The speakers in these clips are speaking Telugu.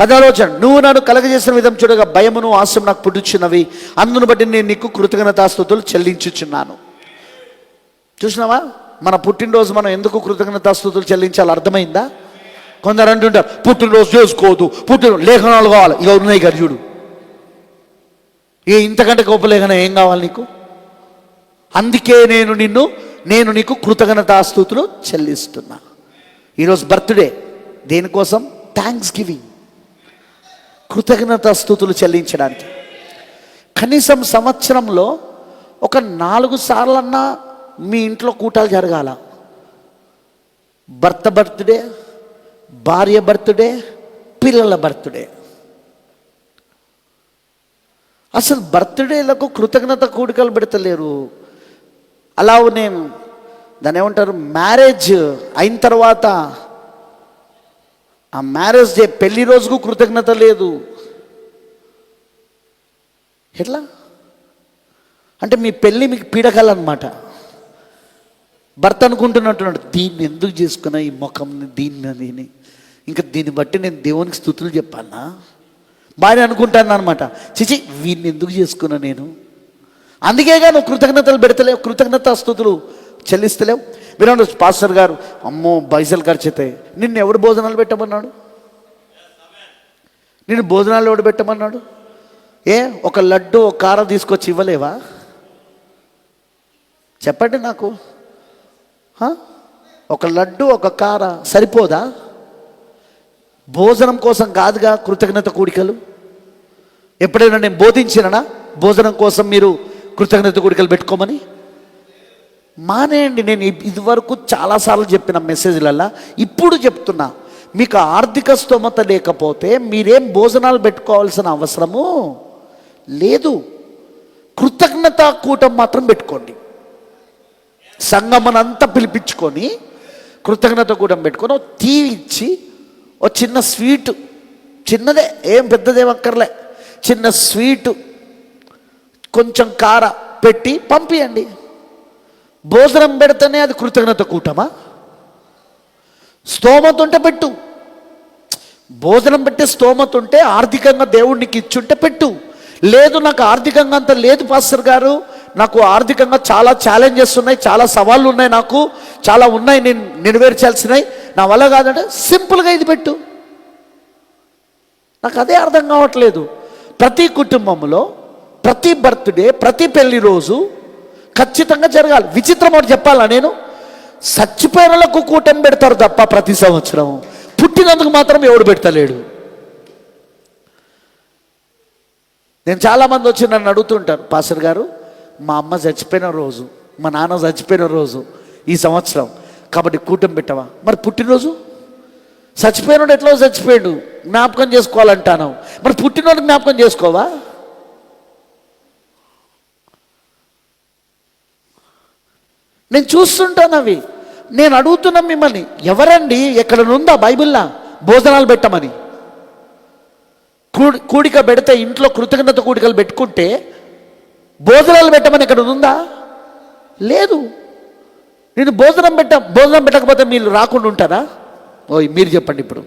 పదాలోచన నువ్వు నన్ను కలగజేసిన విధం చూడగా భయమును ఆశం నాకు పుట్టుచున్నవి అందును బట్టి నేను నీకు కృతజ్ఞతాస్తుతులు చెల్లించుచున్నాను. చూసినావా? మన పుట్టినరోజు మనం ఎందుకు కృతజ్ఞతాస్తుతులు చెల్లించాలో అర్థమైందా? కొందరు అంటుంటారు పుట్టినరోజు చేసుకోవద్దు పుట్టిన లేఖనాలు కావాలి. ఇక ఉన్నాయి గర్జుడు ఏ ఇంతకంటే గొప్ప లేఖనం ఏం కావాలి నీకు? అందుకే నేను నిన్ను నేను నీకు కృతజ్ఞతాస్తుతులు చెల్లిస్తున్నా. ఈరోజు బర్త్డే. దేనికోసం? థ్యాంక్స్ గివింగ్ కృతజ్ఞత స్థుతులు చెల్లించడానికి. కనీసం సంవత్సరంలో ఒక నాలుగు సార్లన్నా మీ ఇంట్లో కూటాలు జరగాల. భర్త బర్త్డే భార్య బర్త్డే పిల్లల బర్త్డే. అసలు బర్త్డేలకు కృతజ్ఞత కూడికలు పెడతలేరు. అలా నేను దాన్ని ఏమంటారు మ్యారేజ్ అయిన తర్వాత ఆ మ్యారేజ్ డే పెళ్ళి రోజుకు కృతజ్ఞత లేదు. ఎట్లా? అంటే మీ పెళ్ళి మీకు పీడకలన్నమాట. భర్త అనుకుంటున్నట్టున్నాడు దీన్ని ఎందుకు చేసుకున్నా ఈ ముఖంని దీన్ని దీన్ని? ఇంకా దీన్ని బట్టి నేను దేవునికి స్థుతులు చెప్పాలా భార్య అనుకుంటాను అనమాట చిచి వీడిని ఎందుకు చేసుకున్నా నేను? అందుకేగా నువ్వు కృతజ్ఞతలు పెడతలే కృతజ్ఞత స్థుతులు చెల్లిస్తలేవు. మీరు పాస్టర్ గారు అమ్మో పైసలు ఖర్చు అవుతాయి నిన్ను ఎవడు భోజనాలు పెట్టమన్నాడు? నిన్ను భోజనాలు ఎవడు పెట్టమన్నాడు? ఏ ఒక లడ్డు ఒక కారం తీసుకొచ్చి ఇవ్వలేవా? చెప్పండి నాకు. ఒక లడ్డు ఒక కార సరిపోదా? భోజనం కోసం కాదుగా కృతజ్ఞత కూడికలు? ఎప్పుడైనా నేను బోధించిననా? భోజనం కోసం మీరు కృతజ్ఞత కూడికలు పెట్టుకోమని? మానేయండి నేను ఇదివరకు చాలాసార్లు చెప్పిన మెసేజ్లల్లా ఇప్పుడు చెప్తున్నా. మీకు ఆర్థిక స్తోమత లేకపోతే మీరేం భోజనాలు పెట్టుకోవాల్సిన అవసరము లేదు. కృతజ్ఞత కూటం మాత్రం పెట్టుకోండి. సంగమనంతా పిలిపించుకొని కృతజ్ఞత కూటం పెట్టుకొని ఓ టీ ఇచ్చి ఓ చిన్న స్వీట్ చిన్నదే ఏం పెద్దదేం అక్కర్లే. చిన్న స్వీటు కొంచెం కార పెట్టి పంపియండి. భోజనం పెడితేనే అది కృతజ్ఞత కూటమా? స్తోమత ఉంటే పెట్టు. భోజనం పెట్టే స్తోమత ఉంటే ఆర్థికంగా దేవుడికి ఇచ్చుంటే పెట్టు. లేదు నాకు ఆర్థికంగా అంత లేదు పాస్టర్ గారు. నాకు ఆర్థికంగా చాలా ఛాలెంజెస్ ఉన్నాయి చాలా సవాళ్ళు ఉన్నాయి నాకు. చాలా ఉన్నాయి నేను నెరవేర్చాల్సినవి. నా వల్ల కాదంటే సింపుల్గా ఇది పెట్టు. నాకు అదే అర్థం కావట్లేదు. ప్రతి కుటుంబంలో ప్రతి బర్త్డే ప్రతి పెళ్ళి రోజు ఖచ్చితంగా జరగాలి. విచిత్రం ఒకటి చెప్పాలా నేను? సచ్చిపోయినలకు కూటం పెడతారు తప్ప ప్రతి సంవత్సరం. పుట్టినందుకు మాత్రం ఎవడు పెడతలేడు. నేను చాలామంది వచ్చి నన్ను అడుగుతుంటారు పాస్టర్ గారు మా అమ్మ చచ్చిపోయిన రోజు మా నాన్న చచ్చిపోయిన రోజు ఈ సంవత్సరం కాబట్టి కూటం పెట్టవా? మరి పుట్టినరోజు? చచ్చిపోయినోడు ఎట్లా చచ్చిపోయాడు? జ్ఞాపకం చేసుకోవాలంటాను. మరి పుట్టినోడు జ్ఞాపకం చేసుకోవా? నేను చూస్తుంటాను అవి. నేను అడుగుతున్నా మిమ్మల్ని ఎవరండి? ఎక్కడ ఉందా బైబిల్లా? భోజనాలు పెట్టమని. కూడి కూడిక పెడితే ఇంట్లో కృతజ్ఞత కూడికలు పెట్టుకుంటే భోజనాలు పెట్టమని ఇక్కడ ఉందా లేదు. నేను భోజనం పెట్ట భోజనం పెట్టకపోతే మీరు రాకుండా ఉంటారా? ఓయ్ మీరు చెప్పండి ఇప్పుడు.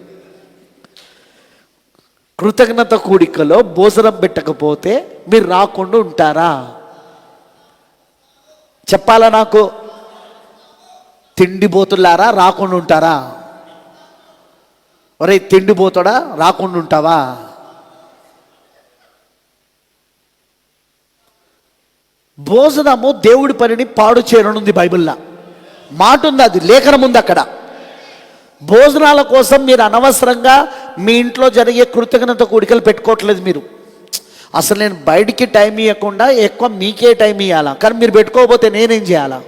కృతజ్ఞత కూడికలో భోజనం పెట్టకపోతే మీరు రాకుండా ఉంటారా? చెప్పాలా నాకు? తిండిపోతులారా రాకుండా ఉంటారా ఒరే తిండిపోతాడా రాకుండా ఉంటావా భోజనము దేవుడి పనిని పాడు చేయనుంది బైబిల్లా. మాట ఉంది అది? లేఖనం ఉంది అక్కడ భోజనాల కోసం మీరు అనవసరంగా మీ ఇంట్లో జరిగే కృతజ్ఞత కూడికలు పెట్టుకోవట్లేదు మీరు. అసలు నేను బయటికి టైం ఇవ్వకుండా ఎక్కువ మీకే టైం ఇవ్వాలా కానీ మీరు పెట్టుకోకపోతే నేనేం చేయాలా?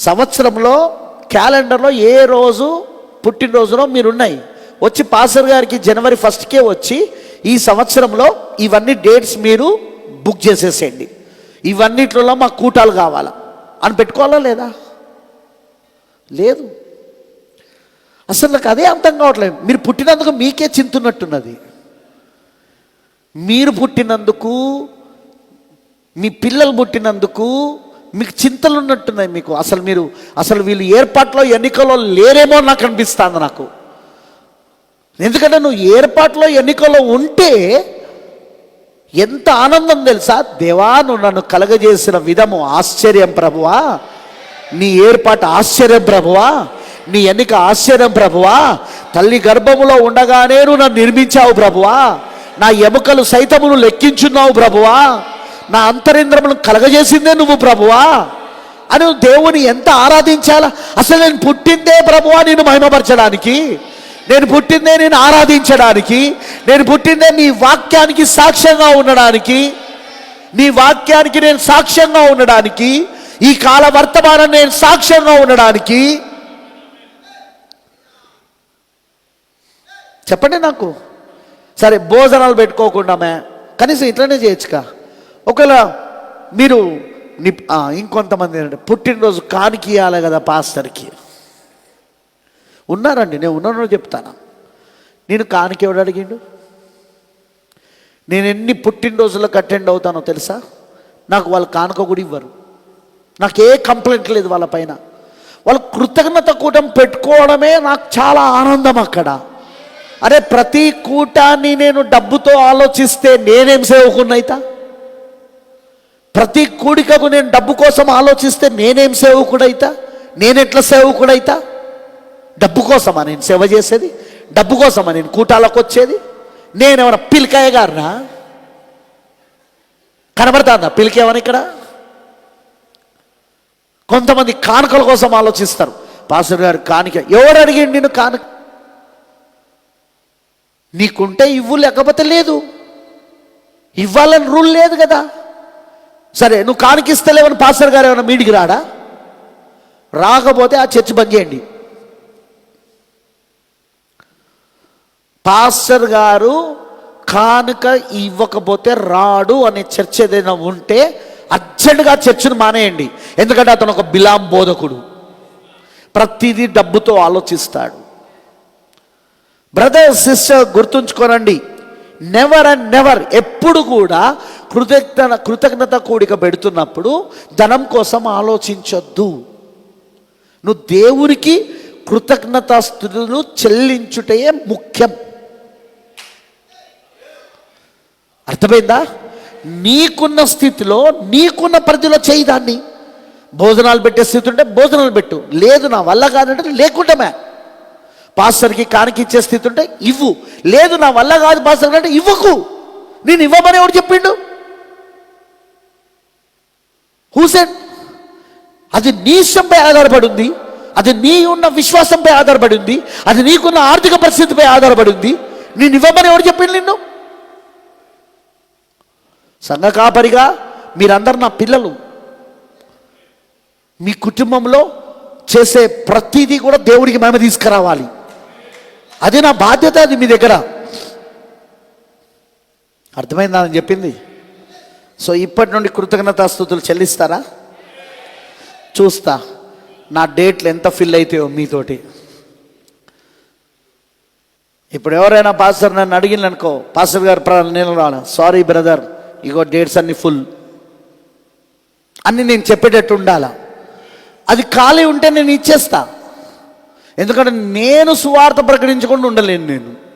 సంవత్సరంలో క్యాలెండర్లో ఏ రోజు పుట్టినరోజునో మీరు ఉన్నాయి వచ్చి పాసర్ గారికి జనవరి ఫస్ట్కే వచ్చి ఈ సంవత్సరంలో ఇవన్నీ డేట్స్ మీరు బుక్ చేసేసేయండి. ఇవన్నిట్లో మాకు కూటాలు కావాలా. అని పెట్టుకోవాలా లేదా? లేదు. అసలు నాకు అదే అర్థం కావట్లేదు. మీరు పుట్టినందుకు మీకే చింతున్నట్టున్నది. మీరు పుట్టినందుకు మీ పిల్లలు పుట్టినందుకు మీకు చింతలు ఉన్నట్టున్నాయి మీకు. అసలు మీరు అసలు వీళ్ళు ఏర్పాట్లో ఎన్నికలో లేరేమో నాకు అనిపిస్తుంది నాకు. ఎందుకంటే నువ్వు ఏర్పాట్లో ఎన్నికలో ఉంటే ఎంత ఆనందం తెలుసా? దేవా నువ్వు నన్ను కలగజేసిన విధము ఆశ్చర్యం ప్రభువా. నీ ఏర్పాటు ఆశ్చర్యం ప్రభువా. నీ ఎన్నిక ఆశ్చర్యం ప్రభువా. తల్లి గర్భములో ఉండగానే నువ్వు నన్ను నిర్మించావు ప్రభువా. నా ఎముకలు సైతమును లెక్కించున్నావు ప్రభువా. నా అంతరింద్రమును కలగజేసిందే నువ్వు ప్రభువా. అని దేవుని ఎంత ఆరాధించాలా? అసలు నేను పుట్టిందే ప్రభువా నేను మహిమపరచడానికి. నేను పుట్టిందే నేను ఆరాధించడానికి. నేను పుట్టిందే నీ వాక్యానికి సాక్ష్యంగా ఉండడానికి. నీ వాక్యానికి నేను సాక్ష్యంగా ఉండడానికి. ఈ కాల వర్తమానం నేను సాక్ష్యంగా ఉండడానికి. చెప్పండి నాకు. సరే భోజనాలు పెట్టుకోకుండా మే. కనీసం ఇట్లనే చేయొచ్చుగా. ఒకవేళ మీరు ని ఇంకొంతమంది ఏంటంటే పుట్టినరోజు కానికి ఇవ్వాలి కదా పాస్టర్కి. ఉన్నారండి నేను ఉన్నానో చెప్తాను. నేను కానికి ఎవడు అడిగిండు? నేను ఎన్ని పుట్టినరోజులకు అటెండ్ అవుతానో తెలుసా? నాకు వాళ్ళు కానుక కూడా ఇవ్వరు. నాకు ఏ కంప్లైంట్ లేదు వాళ్ళ పైన. వాళ్ళు కృతజ్ఞత కూటం పెట్టుకోవడమే నాకు చాలా ఆనందం అక్కడ. అరే ప్రతి కూటాన్ని నేను డబ్బుతో ఆలోచిస్తే నేనేం సేవకున్నైతా ప్రతి కూడికకు నేను డబ్బు కోసం ఆలోచిస్తే నేనేం సేవకుడైతా? నేనెట్లా సేవకుడైతా? డబ్బు కోసమా నేను సేవ చేసేది? డబ్బు కోసమా నేను కూటాలకు వచ్చేది? నేనేమైనా పిలికాయ గారినా? కనబడుతుందా పిలికేమని ఇక్కడ? కొంతమంది కానుకల కోసం ఆలోచిస్తారు. పాస్టర్ గారు కానుక ఎవరు అడిగిండు నేను కానుక? నీకుంటే ఇవ్వు లేకపోతే లేదు. ఇవ్వాలని రూల్ లేదు కదా. సరే నువ్వు కానికిస్తలేవని పాస్టర్ గారు ఏమైనా మీడికి రాడా? రాకపోతే ఆ చర్చ్ బంద్ చేయండి. పాస్టర్ గారు కానుక ఇవ్వకపోతే రాడు అనే చర్చ ఏదైనా ఉంటే అర్జెంటుగా చర్చను మానేయండి. ఎందుకంటే అతను ఒక బిలాం బోధకుడు. ప్రతిదీ డబ్బుతో ఆలోచిస్తాడు. బ్రదర్ సిస్టర్ గుర్తుంచుకోనండి. నెవర్ అండ్ నెవర్ ఎప్పుడు కూడా కృతజ్ఞత కృతజ్ఞత కూడిక పెడుతున్నప్పుడు ధనం కోసం ఆలోచించొద్దు. నువ్వు దేవునికి కృతజ్ఞతాస్థుతులు చెల్లించుటయే ముఖ్యం. అర్థమైందా? నీకున్న స్థితిలో నీకున్న పరిధిలో చేయి దాన్ని. భోజనాలు పెట్టే స్థితి ఉంటే భోజనాలు పెట్టు. లేదు నా వల్ల కాదంటే లేకుండామే పాస్టర్కి కానికి ఇచ్చే స్థితి ఉంటే ఇవ్వు. లేదు నా వల్ల కాదు పాస్టర్ అంటే ఇవ్వకు. నేను ఇవ్వమని ఎవడు చెప్పిండు? హూసెన్ అది నీ ఇష్టంపై ఆధారపడి ఉంది అది నీ ఉన్న విశ్వాసంపై ఆధారపడి ఉంది అది నీకున్న ఆర్థిక పరిస్థితిపై ఆధారపడి ఉంది నేను ఇవ్వమని ఎవడు చెప్పిండు నిన్ను? సంఘ కాపరిగా మీరందరు నా పిల్లలు. మీ కుటుంబంలో చేసే ప్రతిదీ కూడా దేవుడికి మేము తీసుకురావాలి. అది నా బాధ్యత అది మీ దగ్గర. అర్థమైందా అని చెప్పింది? సో ఇప్పటి నుండి కృతజ్ఞతాస్థుతులు చెల్లిస్తారా? చూస్తా. నా డేట్లు ఎంత ఫిల్ అవుతాయో మీతోటి. ఇప్పుడు ఎవరైనా పాస్టర్ నన్ను అడిగింది అనుకో పాస్టర్ గారు నేను రాను. సారీ బ్రదర్ ఇగో డేట్స్ అన్ని ఫుల్ అన్ని నేను చెప్పేటట్టు ఉండాలా? అది ఖాళీ ఉంటే నేను ఇచ్చేస్తాను ఎందుకంటే నేను సువార్త ప్రకటించకుండా ఉండలేను నేను.